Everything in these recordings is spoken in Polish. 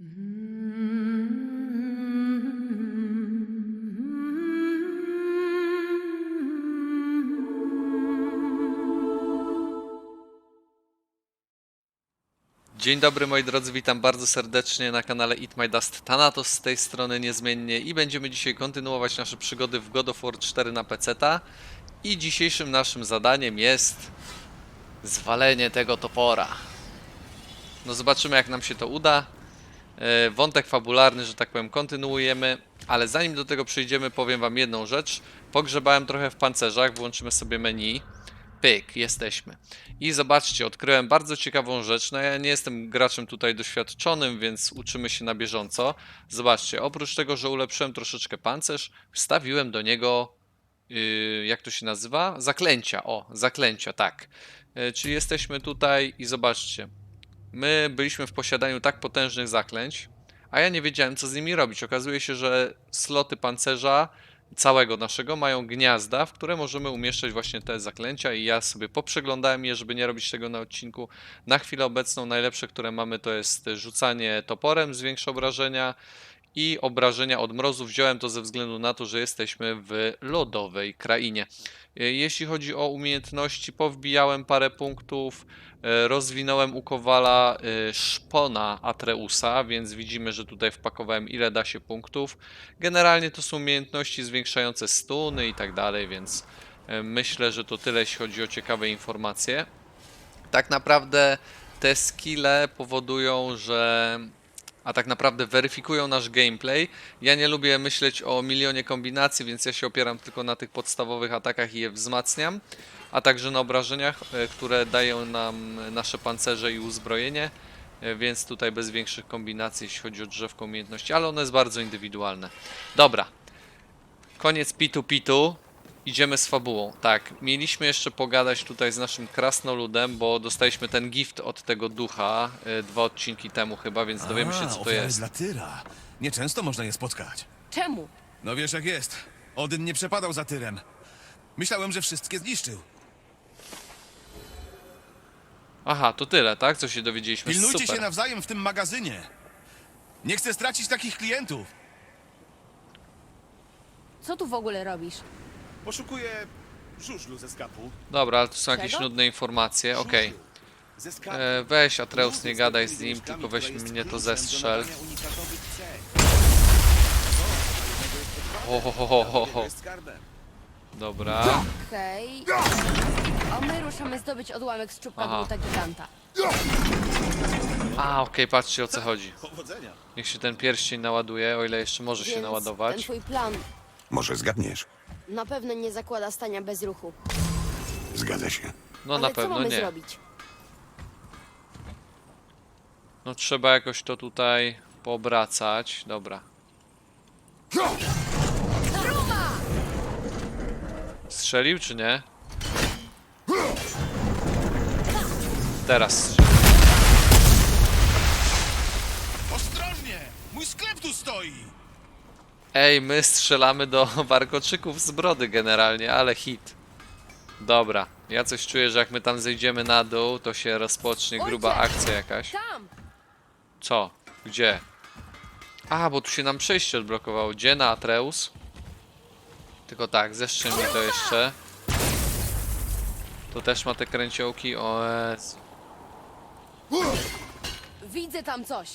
Dzień dobry moi drodzy, witam bardzo serdecznie na kanale Eat My Dust Thanatos z tej strony niezmiennie i będziemy dzisiaj kontynuować nasze przygody w God of War 4 na PC-ta i dzisiejszym naszym zadaniem jest zwalenie tego topora. No zobaczymy jak nam się to uda. E, Wątek fabularny, że tak powiem, kontynuujemy, ale zanim do tego przejdziemy, powiem wam jedną rzecz. Pogrzebałem trochę w pancerzach, włączymy sobie menu. Pyk, jesteśmy. I zobaczcie, odkryłem bardzo ciekawą rzecz. No ja nie jestem graczem tutaj doświadczonym, więc uczymy się na bieżąco. Zobaczcie, oprócz tego, że ulepszyłem troszeczkę pancerz, wstawiłem do niego, yy, jak to się nazywa? Zaklęcia. O, zaklęcia, tak. Yy, czyli jesteśmy tutaj i zobaczcie. My byliśmy w posiadaniu tak potężnych zaklęć, a ja nie wiedziałem, co z nimi robić. Okazuje się, że sloty pancerza całego naszego mają gniazda, w które możemy umieszczać właśnie te zaklęcia i ja sobie poprzeglądałem je, żeby nie robić tego na odcinku. Na chwilę obecną najlepsze, które mamy to jest rzucanie toporem, zwiększa obrażenia i obrażenia od mrozu. Wziąłem to ze względu na to, że jesteśmy w lodowej krainie. E, Jeśli chodzi o umiejętności, powbijałem parę punktów, e, rozwinąłem u Kowala e, szpona Atreusa, więc widzimy, że tutaj wpakowałem ile da się punktów. Generalnie to są umiejętności zwiększające stuny i tak dalej, więc myślę, że to tyle, jeśli chodzi o ciekawe informacje. Tak naprawdę te skille powodują, że a tak naprawdę weryfikują nasz gameplay. Ja nie lubię myśleć o milionie kombinacji, więc ja się opieram tylko na tych podstawowych atakach i je wzmacniam, a także na obrażeniach, e, które dają nam nasze pancerze i uzbrojenie, e, więc tutaj bez większych kombinacji, jeśli chodzi o drzewko umiejętności, ale ono jest bardzo indywidualne. Dobra, koniec pitu-pitu. Idziemy z fabułą. Tak, mieliśmy jeszcze pogadać tutaj z naszym krasnoludem, bo dostaliśmy ten gift od tego ducha y, dwa odcinki temu chyba, więc dowiemy się co to ofiary jest. dla Tyra. Nieczęsto można je spotkać. Czemu? No wiesz jak jest. Odyn nie przepadał za Tyrem. Myślałem, że wszystkie zniszczył. Aha, to tyle, tak? Co się dowiedzieliśmy. Pilnujcie Super. się nawzajem w tym magazynie. Nie chcę stracić takich klientów. Co tu w ogóle robisz? Poszukuję żużlu ze skapu. Dobra, ale tu są jakieś Czego? nudne informacje. Okej. Ze skapu. E, Weź Atreus, nie gadaj z nim, tylko weź mnie to zestrzel. Ho, ho, ho, ho, ho, ho. Dobra. Okej. A my ruszamy zdobyć odłamek z czubka Aha. głuta giganta. A, okej, patrzcie o co chodzi. Powodzenia. Niech się ten pierścień naładuje, o ile jeszcze może się Więc naładować. ten twój plan Może zgadniesz? Na pewno nie zakłada stania bez ruchu. Zgadza się. No Ale na co pewno mamy nie. zrobić? No trzeba jakoś to tutaj poobracać. Dobra. Strzelił czy nie? Teraz strzelił. Ej, my strzelamy do warkoczyków z brody generalnie, ale hit. Dobra, ja coś czuję, że jak my tam zejdziemy na dół, to się rozpocznie gruba akcja jakaś. Tam! Co? Gdzie? A, bo tu się nam przejście odblokowało. Gdzie na Atreus? Tylko tak, zeszczę mi to jeszcze. To też ma te kręciołki. O Jezu. Widzę tam coś.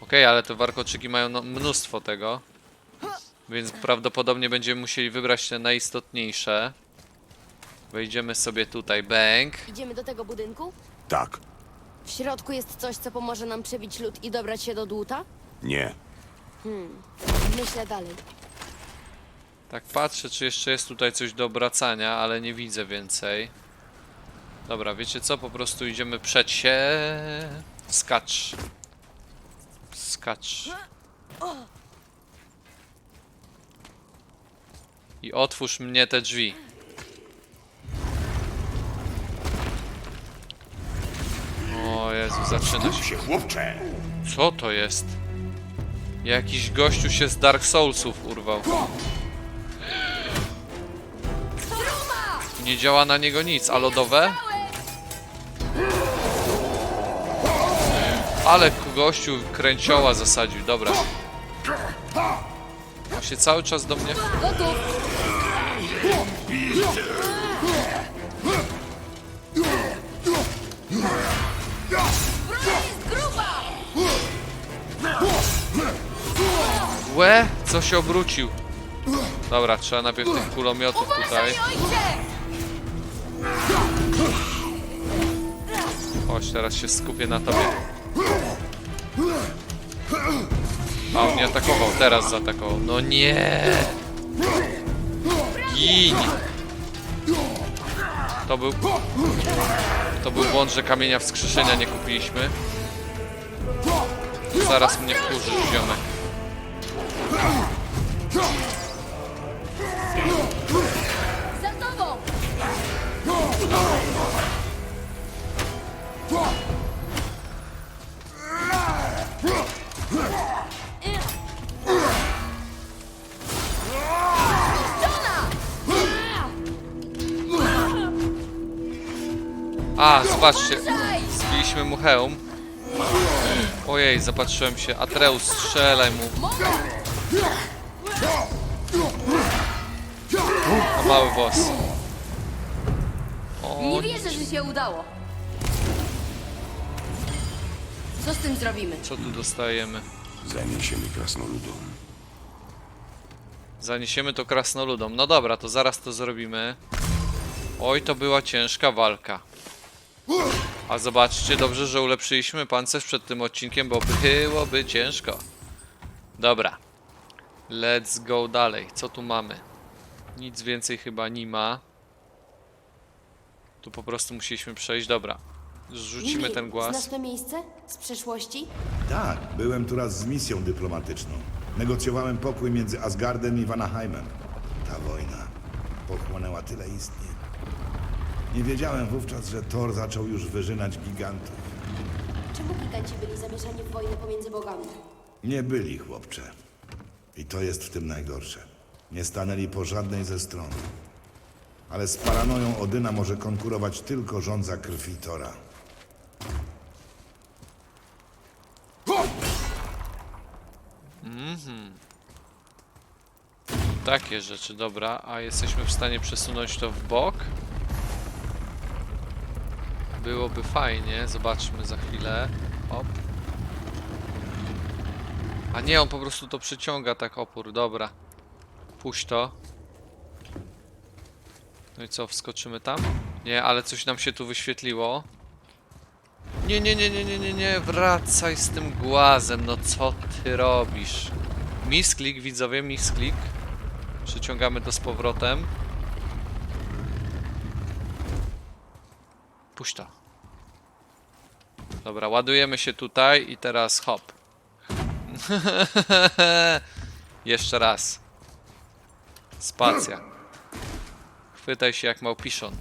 Okej, ale te warkoczyki mają no, mnóstwo tego. Więc prawdopodobnie będziemy musieli wybrać te najistotniejsze. Wejdziemy sobie tutaj, bank. Idziemy do tego budynku? Tak. W środku jest coś, co pomoże nam przebić lód i dobrać się do dłuta? Nie. Myślę dalej. Tak patrzę, czy jeszcze jest tutaj coś do obracania, ale nie widzę więcej. Dobra, wiecie co? Po prostu idziemy przed się. Skacz. Skacz. I otwórz mnie te drzwi. O Jezu, zaczyna się. się, chłopcze! Co to jest? Jakiś gościu się z Dark Soulsów urwał. Nie działa na niego nic, a lodowe? Ale gościu kręcioła zasadził, dobra. On się cały czas do mnie... Łe, co się obrócił? Dobra, trzeba najpierw tych kulomiotów tutaj. Chodź, teraz się skupię na tobie. A on nie atakował, teraz zaatakował. No nie! Gin! To był... To był błąd, że kamienia wskrzeszenia nie kupiliśmy. Zaraz mnie wkurzysz, ziomek. Za tobą! A, zobaczcie. Zbiliśmy mu hełm. Ojej, zapatrzyłem się. Atreus, strzelaj mu. A mały boss. O, Nie wierzę, że się udało. Co z tym zrobimy? co tu dostajemy? Zaniesiemy krasnoludom. Zaniesiemy to krasnoludom. No dobra, to zaraz to zrobimy. Oj, to była ciężka walka. A zobaczcie, dobrze, że ulepszyliśmy pancerz przed tym odcinkiem, bo byłoby ciężko. Dobra. Let's go dalej. Co tu mamy? Nic więcej chyba nie ma. Tu po prostu musieliśmy przejść. Dobra. Zrzucimy ten głaz. Znasz to miejsce? Z przeszłości? Tak, byłem tu raz z misją dyplomatyczną. Negocjowałem pokój między Asgardem i Vanaheimem. Ta wojna pochłonęła tyle istnień. Nie wiedziałem wówczas, że Thor zaczął już wyżynać gigantów. Czemu giganci byli zamieszani w wojnę pomiędzy bogami? Nie byli, chłopcze. I to jest w tym najgorsze. Nie stanęli po żadnej ze stron. Ale z paranoją Odyna może konkurować tylko rządza krwi Tora. Takie rzeczy, dobra. A jesteśmy w stanie przesunąć to w bok? Byłoby fajnie. Zobaczmy za chwilę. Op. A nie, on po prostu to przyciąga tak opór. Dobra. Puść to. No i co, wskoczymy tam? Nie, ale coś nam się tu wyświetliło. Nie, nie, nie, nie, nie, nie, nie, wracaj z tym głazem, no co ty robisz? Misklik, widzowie, misklik. Przyciągamy to z powrotem. Puść to. Dobra, ładujemy się tutaj i teraz hop. Jeszcze raz. Spacja. Chwytaj się jak małpiszon.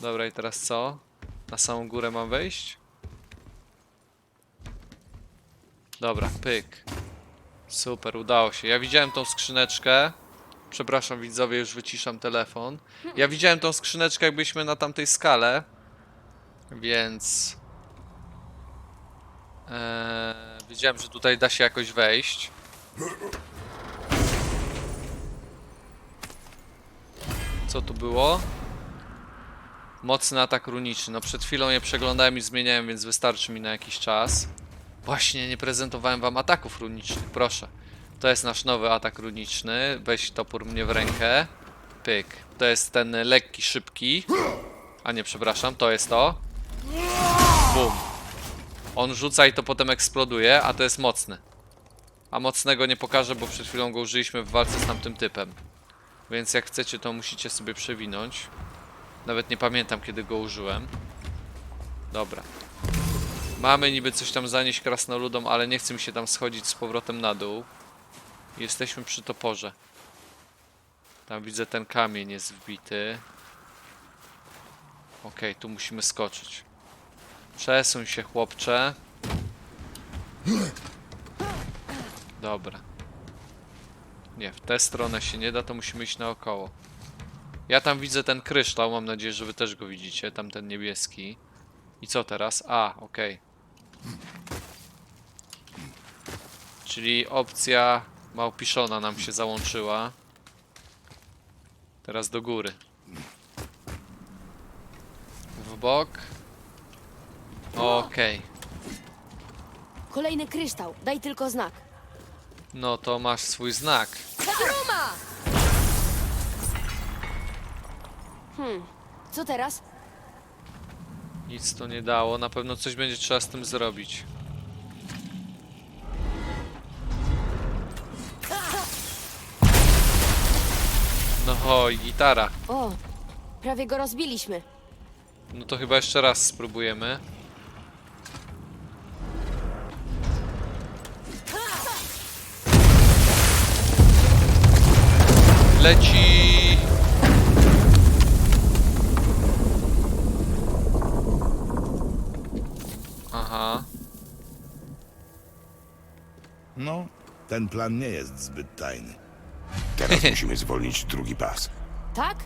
Dobra, i teraz co? Na samą górę mam wejść? Dobra, pyk. Super, udało się. Ja widziałem tą skrzyneczkę. Przepraszam widzowie, już wyciszam telefon. Ja widziałem tą skrzyneczkę, jak byliśmy na tamtej skale. Więc... Eee, wiedziałem, że tutaj da się jakoś wejść. Co tu było? Mocny atak runiczny. No przed chwilą je przeglądałem i zmieniałem, więc wystarczy mi na jakiś czas. Właśnie, nie prezentowałem wam ataków runicznych, proszę. To jest nasz nowy atak runiczny. Weź topór mnie w rękę. Pyk. To jest ten lekki, szybki. A nie, przepraszam, to jest to. Bum. On rzuca i to potem eksploduje, a to jest mocny. A mocnego nie pokażę, bo przed chwilą go użyliśmy w walce z tamtym typem. Więc jak chcecie, to musicie sobie przewinąć. Nawet nie pamiętam, kiedy go użyłem. Dobra. Mamy niby coś tam zanieść krasnoludom, ale nie chce mi się tam schodzić z powrotem na dół. Jesteśmy przy toporze. Tam widzę ten kamień jest wbity. Okej, tu musimy skoczyć. Przesuń się, chłopcze. Dobra. Nie, w tę stronę się nie da, to musimy iść naokoło. Ja tam widzę ten kryształ, mam nadzieję, że wy też go widzicie, tam ten niebieski. I co teraz? A, okej. Czyli opcja małpiszona nam się załączyła. Teraz do góry. W bok. Okej. Kolejny kryształ, daj tylko znak. No to masz swój znak. Truma! Hmm, co teraz? Nic to nie dało. Na pewno coś będzie trzeba z tym zrobić. No oj, gitara. O, prawie go rozbiliśmy. No to chyba jeszcze raz spróbujemy. Leci! Aha. No, ten plan nie jest zbyt tajny. Teraz musimy zwolnić drugi pas. Tak?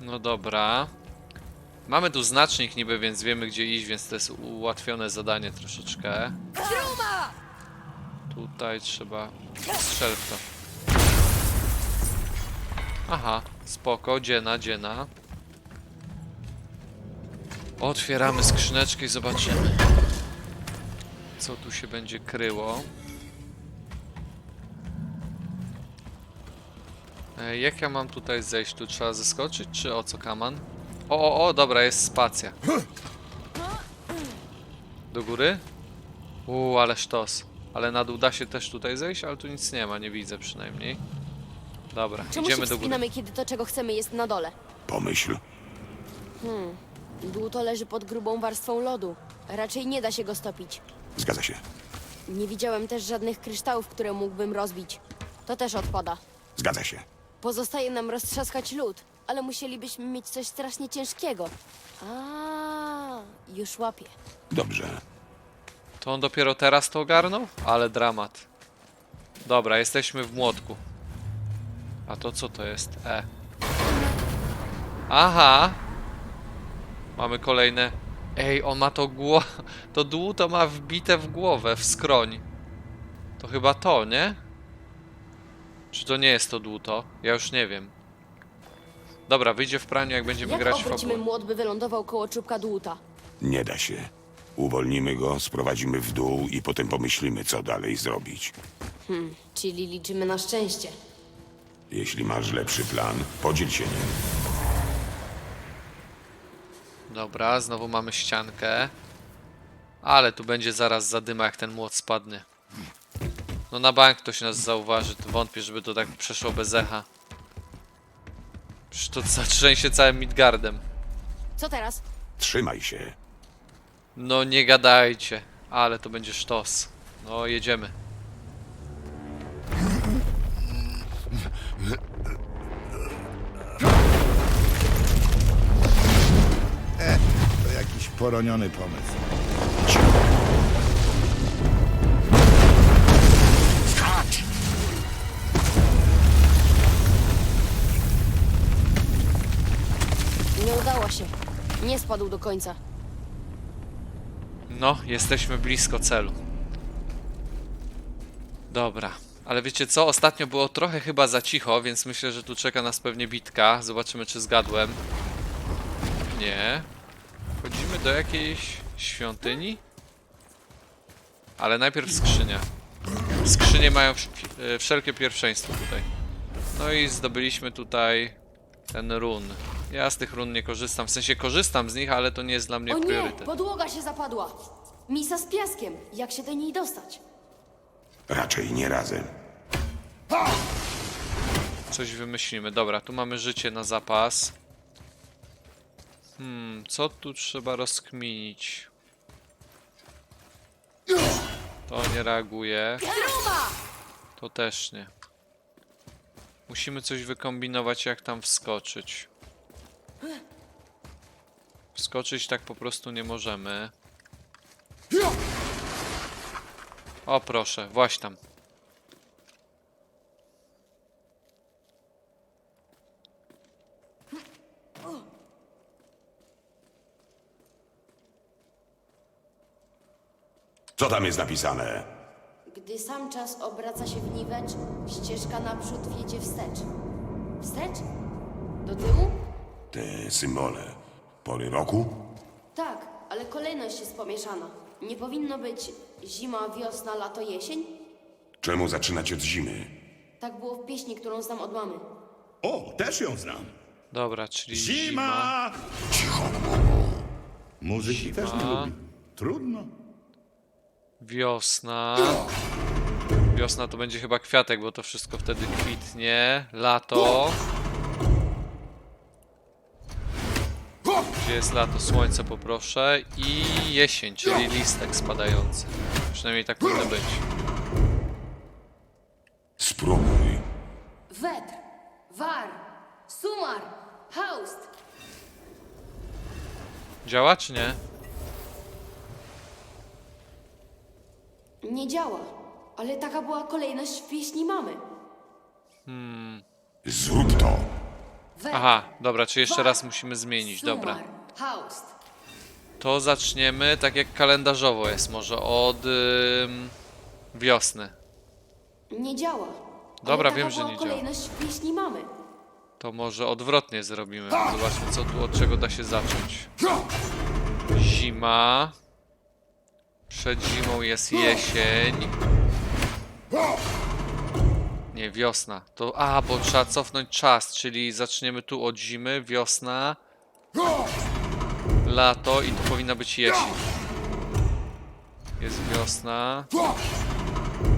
No dobra. Mamy tu znacznik niby, więc wiemy gdzie iść, więc to jest ułatwione zadanie troszeczkę. Truma! Tutaj trzeba strzel w to. Aha, spoko, dziena, dziena. Otwieramy skrzyneczkę i zobaczymy, co tu się będzie kryło. Jak ja mam tutaj zejść? Tu trzeba zeskoczyć, czy o co kaman? O, o, o, dobra, jest spacja. Do góry? Uuu, ale sztos. Ale na dół da się też tutaj zejść, ale tu nic nie ma, nie widzę przynajmniej. Dobra, Czemu idziemy się do góry. wspinamy, kiedy to, czego chcemy, jest na dole? Pomyśl, Dół leży pod grubą warstwą lodu. Raczej nie da się go stopić. zgadza się. Nie widziałem też żadnych kryształów, które mógłbym rozbić. To też odpada. Zgadza się. Pozostaje nam roztrzaskać lód, ale musielibyśmy mieć coś strasznie ciężkiego. A, już łapię. Dobrze. To on dopiero teraz to ogarnął? Ale dramat. Dobra, jesteśmy w młotku. A to co to jest? E. Aha! Mamy kolejne. Ej, on ma to gło... To dół to ma wbite w głowę, w skroń. To chyba to, nie? Czy to nie jest to dłuto? Ja już nie wiem. Dobra, wyjdzie w praniu, jak będziemy Jak grać w obrócimy fabułę. młot, by wylądował koło czubka dłuta? Nie da się. Uwolnimy go, sprowadzimy w dół i potem pomyślimy, co dalej zrobić. Czyli liczymy na szczęście. Jeśli masz lepszy plan, podziel się nim. Dobra, znowu mamy ściankę. Ale tu będzie zaraz zadyma, jak ten młot spadnie. No na bank ktoś nas zauważy, to wątpię, żeby to tak przeszło bez echa. Przecież to zatrzęsie całym Midgardem. Co teraz? Trzymaj się. No nie gadajcie, ale to będzie sztos. No jedziemy. Poroniony pomysł. Skacz! Nie udało się. Nie spadł do końca. No, jesteśmy blisko celu. Dobra, ale wiecie co? Ostatnio było trochę chyba za cicho, więc myślę, że tu czeka nas pewnie bitka. Zobaczymy, czy zgadłem. Nie. Wchodzimy do jakiejś świątyni? Ale najpierw skrzynia. Skrzynie mają e, wszelkie pierwszeństwo tutaj. No i zdobyliśmy tutaj ten run. Ja z tych run nie korzystam, w sensie korzystam z nich, ale to nie jest dla mnie O nie! priorytet. Podłoga się zapadła! Misa z piaskiem. Jak się do niej dostać? Raczej nie razem. Coś wymyślimy. Dobra, tu mamy życie na zapas. Hmm, co tu trzeba rozkminić? To nie reaguje. To też nie. Musimy coś wykombinować, jak tam wskoczyć. Wskoczyć tak po prostu nie możemy. O proszę, właśnie tam. Co tam jest napisane? Gdy sam czas obraca się w niwecz, ścieżka naprzód wiedzie wstecz. Wstecz? Do tyłu? Te symbole. Pory roku? Tak, ale kolejność jest pomieszana. Nie powinno być zima, wiosna, lato, jesień? Czemu zaczynać od zimy? Tak było w pieśni, którą znam od mamy. O, też ją znam. Dobra, czyli zima. Zima! Cicho, Muzyki też nie lubi. Trudno. Wiosna. Wiosna to będzie chyba kwiatek, bo to wszystko wtedy kwitnie. Lato. Gdzie jest lato? Słońce poproszę. I jesień, czyli listek spadający. Przynajmniej tak powinno być. Spróbuj. Wetr, war, sumar, haust. Działa czy nie? Nie działa, ale taka była kolejność w pieśni mamy. Zrób to. Aha, dobra, czy jeszcze raz musimy zmienić, sumar, dobra. haust. To zaczniemy tak jak kalendarzowo jest, może od ym, wiosny. Nie działa. Dobra, taka wiem, że była nie działa. kolejność w pieśni mamy. To może odwrotnie zrobimy. Zobaczmy, co tu od czego da się zacząć. Zima. Przed zimą jest jesień. Nie, wiosna. To. A, bo trzeba cofnąć czas, czyli zaczniemy tu od zimy, wiosna, lato i tu powinna być jesień. Jest wiosna.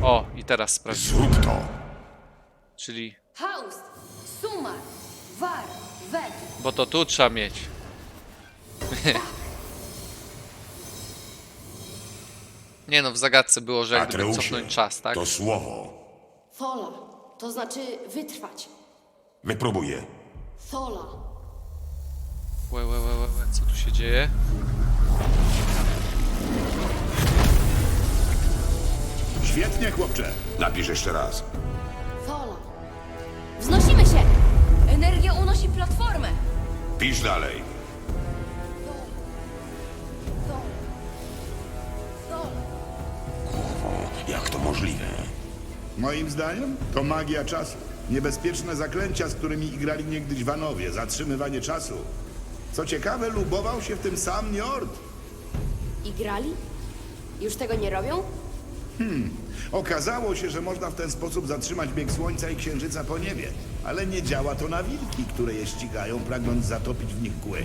O, i teraz sprawdzimy. Zrób to. Czyli. Sumar, war, wetr. Bo to tu trzeba mieć. Nie no, w zagadce było, że jak gdyby Atreusie, cofnąć czas, tak? to słowo. Thola, to znaczy wytrwać. Wypróbuję. Thola. Łe, łe, łe, łe, łe, co tu się dzieje? Świetnie, chłopcze. Napisz jeszcze raz. Thola. Wznosimy się! Energia unosi platformę. Pisz dalej. Możliwe? Moim zdaniem to magia czasu. Niebezpieczne zaklęcia, z którymi igrali niegdyś Wanowie. Zatrzymywanie czasu. Co ciekawe, lubował się w tym sam Njord. I grali? Już tego nie robią? Okazało się, że można w ten sposób zatrzymać bieg Słońca i Księżyca po niebie. Ale nie działa to na wilki, które je ścigają, pragnąc zatopić w nich kły.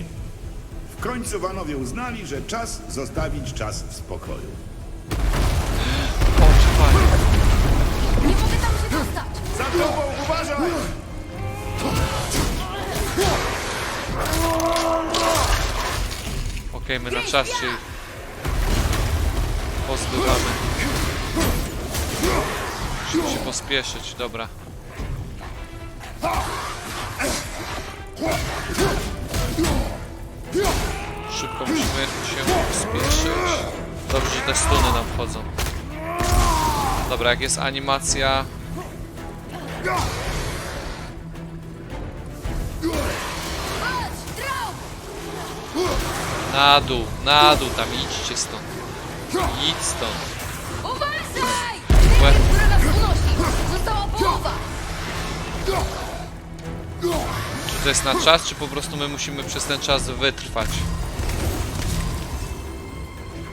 W końcu Wanowie uznali, że czas zostawić czas w spokoju. Uważaj! Okej, my na czas się pozbywamy. Musimy się pospieszyć, dobra. Szybko musimy się pospieszyć. Dobrze, że te stuny nam wchodzą. Dobra, jak jest animacja... Na dół, na dół, tam idźcie stąd. Idź stąd. Uważaj! Łe. Energia, która nas unosi! Została połowa! Czy to jest na czas, czy po prostu my musimy przez ten czas wytrwać?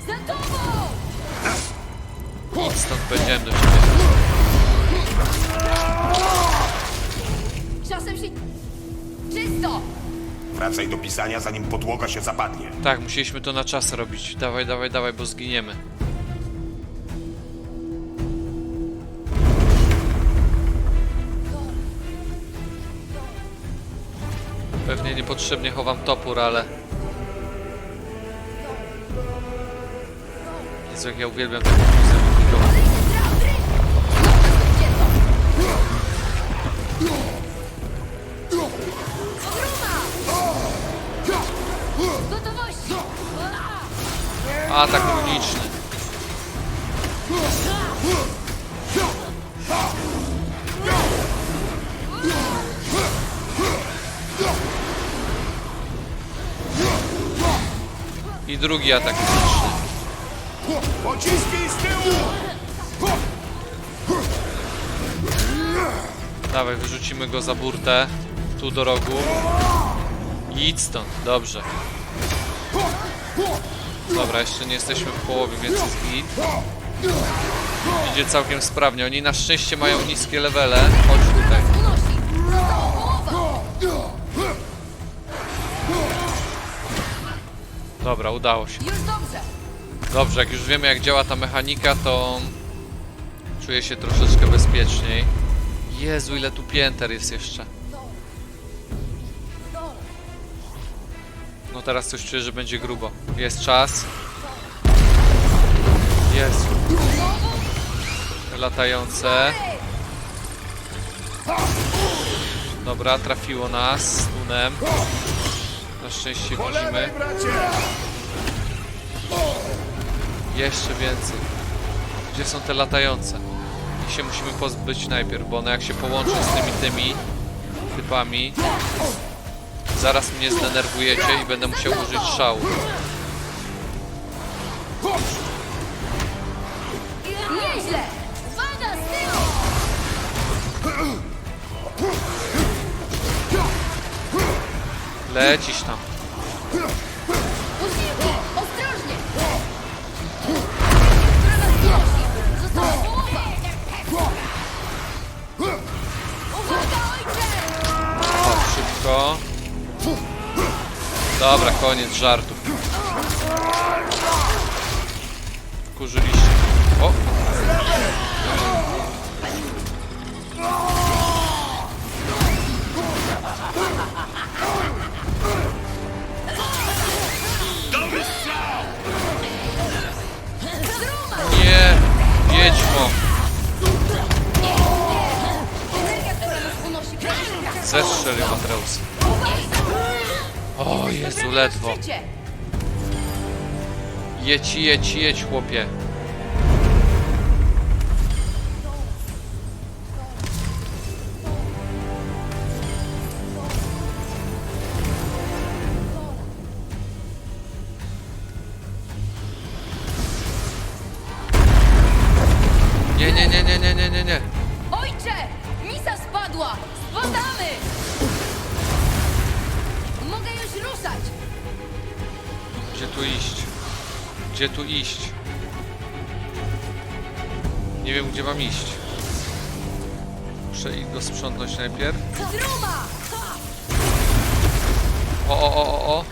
Za tobą! Idź stąd, powiedziałem do ciebie. Czasem się... Czysto! Wracaj do pisania, zanim podłoga się zapadnie. Tak, musieliśmy to na czas robić. Dawaj, dawaj, dawaj, bo zginiemy. Pewnie niepotrzebnie chowam topór, ale... Jezu, jak ja uwielbiam tę muzykę. Atak runiczny. I drugi atak runiczny. Pociski z tyłu! Dawaj, wyrzucimy go za burtę. Tu do rogu. I idź stąd, dobrze. Dobra, jeszcze nie jesteśmy w połowie, więc jest git. Idzie całkiem sprawnie. Oni na szczęście mają niskie levele. Chodź tutaj. Dobra, udało się. Dobrze, jak już wiemy jak działa ta mechanika, to czuję się troszeczkę bezpieczniej. Jezu, ile tu pięter jest jeszcze. Teraz coś czuję, że będzie grubo. Jest czas. Jezu. Latające. Dobra, trafiło nas stunem. Na szczęście widzimy. Jeszcze więcej. Gdzie są te latające? Ich się musimy pozbyć najpierw, bo one jak się połączą z tymi tymi typami, zaraz mnie zdenerwujecie i będę musiał użyć szału. Nieźle! Uwaga, z tyłu! Lecisz tam. Dobra, koniec żartów. Kurzyliście. O! Nie! Matreus. O Jezu, ledwo. Jedź, jedź, jedź, chłopie. Gdzie tu iść? Nie wiem, gdzie mam iść. Muszę ich go sprzątnąć najpierw. O, o, o, o, o.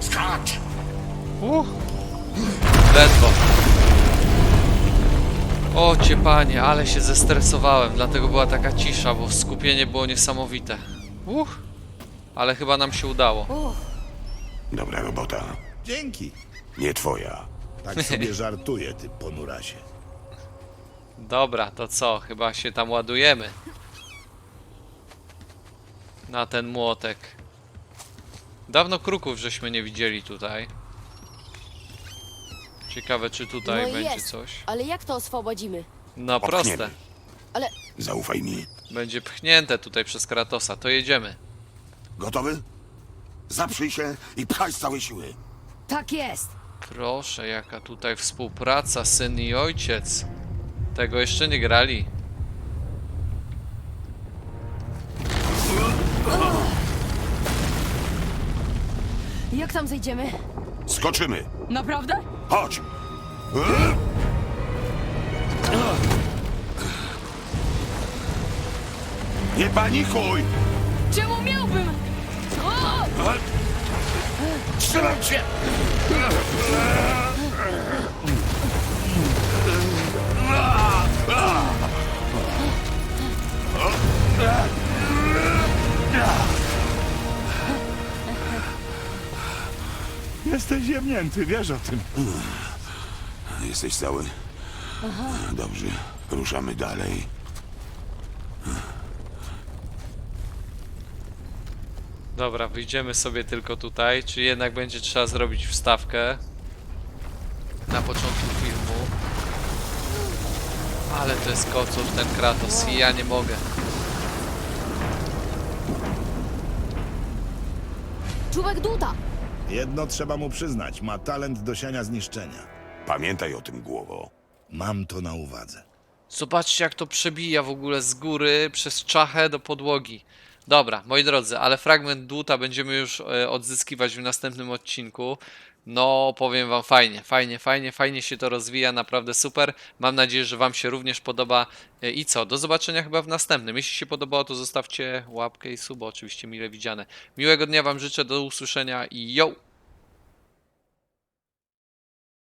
Skacz! Uh. Ledwo. O cię panie, ale się zestresowałem, dlatego była taka cisza, bo skupienie było niesamowite. Uch. Ale chyba nam się udało. Dobra robota. Dzięki. Nie twoja. Tak sobie żartuję, ty ponurasie. Dobra, to co? Chyba się tam ładujemy. Na ten młotek. Dawno kruków żeśmy nie widzieli tutaj. Ciekawe, czy tutaj no będzie jest. coś. Ale jak to oswobodzimy? No Popchniemy. proste. Ale Zaufaj mi. Będzie pchnięte tutaj przez Kratosa. To jedziemy. Gotowy? Zaprzyj się i pchaj z całej siły. tak jest! Proszę, jaka tutaj współpraca, syn i ojciec. Tego jeszcze nie grali. Jak tam zejdziemy? Skoczymy. Naprawdę? Chodź! Nie panikuj! Czemu miałbym? O! Trzymam cię! Jesteś ziemnięty, wiesz o tym. Jesteś cały? Dobrze. Ruszamy dalej. Dobra, wyjdziemy sobie tylko tutaj. Czy jednak będzie trzeba zrobić wstawkę na początku filmu? Ale to jest kocur ten Kratos i ja nie mogę. Czubek Duda! Jedno trzeba mu przyznać, ma talent do siania zniszczenia. Pamiętaj o tym, głowo. Mam to na uwadze. Zobaczcie, jak to przebija w ogóle z góry przez czachę do podłogi. Dobra, moi drodzy, ale fragment dłuta będziemy już e, odzyskiwać w następnym odcinku. No, powiem wam fajnie, fajnie, fajnie, fajnie się to rozwija, naprawdę super. Mam nadzieję, że wam się również podoba. E, I co, do zobaczenia chyba w następnym. Jeśli się podobało, to zostawcie łapkę i suba, oczywiście mile widziane. Miłego dnia wam życzę, do usłyszenia i yo!